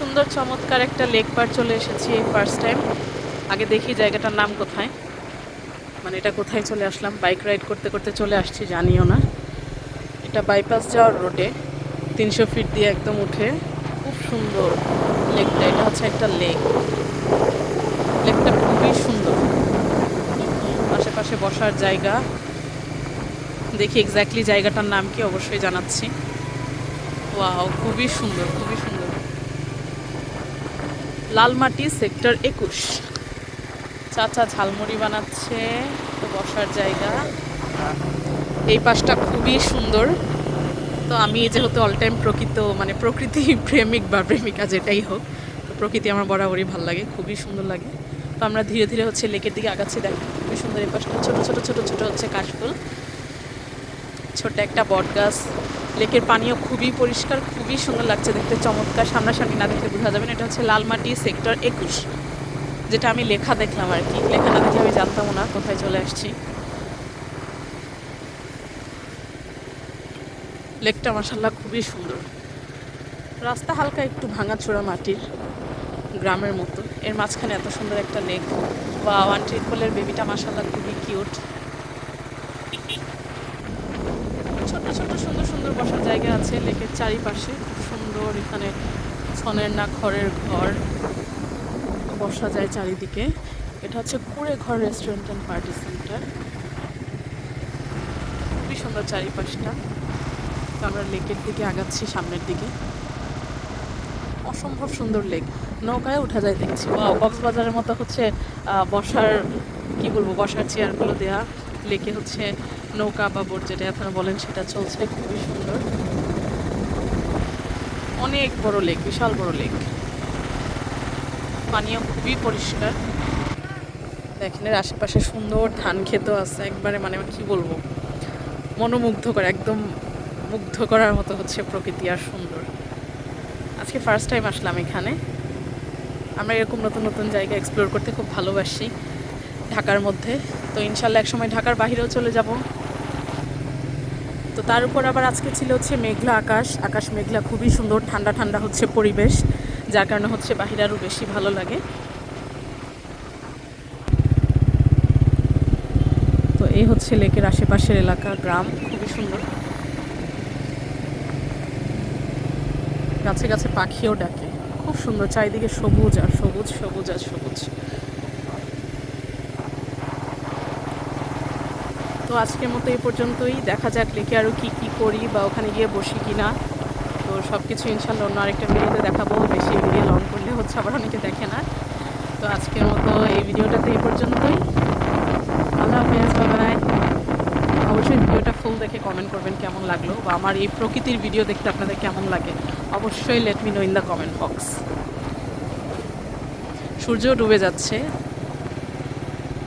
সুন্দর, চমৎকার একটা লেক পার চলে এসেছি এই ফার্স্ট টাইম আগে দেখি জায়গাটার নাম কোথায়। মানে এটা কোথায় চলে আসলাম? বাইক রাইড করতে করতে চলে আসছি, জানিও না। এটা বাইপাস যাওয়ার রোডে তিনশো ফিট দিয়ে একদম উঠে খুব সুন্দর লেকটা। এটা হচ্ছে একটা লেক লেকটা খুবই সুন্দর। আশেপাশে বসার জায়গা। দেখি এক্স্যাক্টলি জায়গাটার নাম কি, অবশ্যই জানাচ্ছি। ওয়াও খুবই সুন্দর খুবই সুন্দর। লালমাটি সেক্টর একুশ। চাচা ঝালমুড়ি বানাচ্ছে বসার জায়গা। এই পাশটা খুবই সুন্দর। তো আমি যেহেতু অল টাইম প্রকৃত মানে প্রকৃতি প্রেমিক বা প্রেমিকা যেটাই হোক, তো প্রকৃতি আমার বরাবরই ভালো লাগে, খুবই সুন্দর লাগে। তো আমরা ধীরে ধীরে হচ্ছে লেকের দিকে আগাচ্ছি, দেখো, খুবই সুন্দর এই পাশটা, ছোটো ছোটো ছোটো ছোটো হচ্ছে কাশফুল। ছোট্ট একটা বট গাছ। লেকের পানিও খুবই পরিষ্কার, খুবই সুন্দর লাগছে দেখতে, চমৎকার। সামনাসামনি না দেখলে বোঝা যাবে না, এটা হচ্ছে লালমাটি সেক্টর একুশ, যেটা আমি লেখা দেখলাম আর কি। লেখা না দেখলে আমি জানতাম না, কোথায় চলে আসছি। লেকটা মাসাল্লাহ খুবই সুন্দর। রাস্তা হালকা একটু ভাঙাচোরা মাটির গ্রামের মতো। এর মাঝখানে এত সুন্দর একটা লেক বা ওয়ান ট্রিপলের বেবিটা মাসাল্লাহ খুবই কিউট ছোট ছোট সুন্দর সুন্দর বসার জায়গা আছে লেকের চারিপাশে। খুব সুন্দর এখানে ছনের না খড়ের ঘর বসা যায় চারিদিকে। এটা হচ্ছে কুড়ে ঘর রেস্টুরেন্ট অ্যান্ড পার্টি সেন্টার খুবই সুন্দর চারিপাশটা। আমরা লেকের দিকে আগাচ্ছি সামনের দিকে। অসম্ভব সুন্দর লেক। নৌকায় উঠা যায় দেখছি। ওয়াও কক্সবাজারের মতো হচ্ছে বসার, কি বলব, বসার চেয়ারগুলো দেয়া। লেকে হচ্ছে নৌকা বা বোট যেটা আপনারা বলেন, সেটা চলছে খুবই সুন্দর। অনেক বড় লেক বিশাল বড় লেক পানীয় খুবই পরিষ্কার। দেখেন এর আশেপাশে সুন্দর ধান ক্ষেতও আছে, একবারে মানে কি বলব? মনোমুগ্ধকর, একদম মুগ্ধ করার মতো হচ্ছে প্রকৃতি আর সুন্দর। আজকে ফার্স্ট টাইম আসলাম এখানে। আমরা এরকম নতুন নতুন জায়গা এক্সপ্লোর করতে খুব ভালোবাসি ঢাকার মধ্যে। তো ইনশাল্লাহ একসময় ঢাকার বাইরেও চলে যাব। তো তার উপর আবার আজকে ছিল হচ্ছে মেঘলা আকাশ। আকাশ মেঘলা, খুবই সুন্দর, ঠান্ডা ঠান্ডা হচ্ছে পরিবেশ, যার কারণে হচ্ছে বাহিরে আরও বেশি ভালো লাগে। তো এই হচ্ছে লেকের আশেপাশের এলাকা, গ্রাম, খুবই সুন্দর। গাছে গাছে পাখিও ডাকে। খুব সুন্দর, চারিদিকে সবুজ আর সবুজ সবুজ আর সবুজ। তো আজকের মতো এই পর্যন্তই। দেখা যাক লেকে আরও কী কী করি বা ওখানে গিয়ে বসি কি না তো সব কিছু ইনশাল্লাহ অন্য আরেকটা ভিডিওতে দেখাবো। বেশি ভিডিও লং করলে হচ্ছে আবার অনেকে দেখে না। তো আজকের মতো এই ভিডিওটাতে এই পর্যন্তই। আল্লাহ হাফেজ বাবাই অবশ্যই ভিডিওটা ফুল দেখে কমেন্ট করবেন কেমন লাগল বা আমার এই প্রকৃতির ভিডিও দেখতে আপনাদের কেমন লাগে। অবশ্যই let me know in the comment box সূর্য ডুবে যাচ্ছে।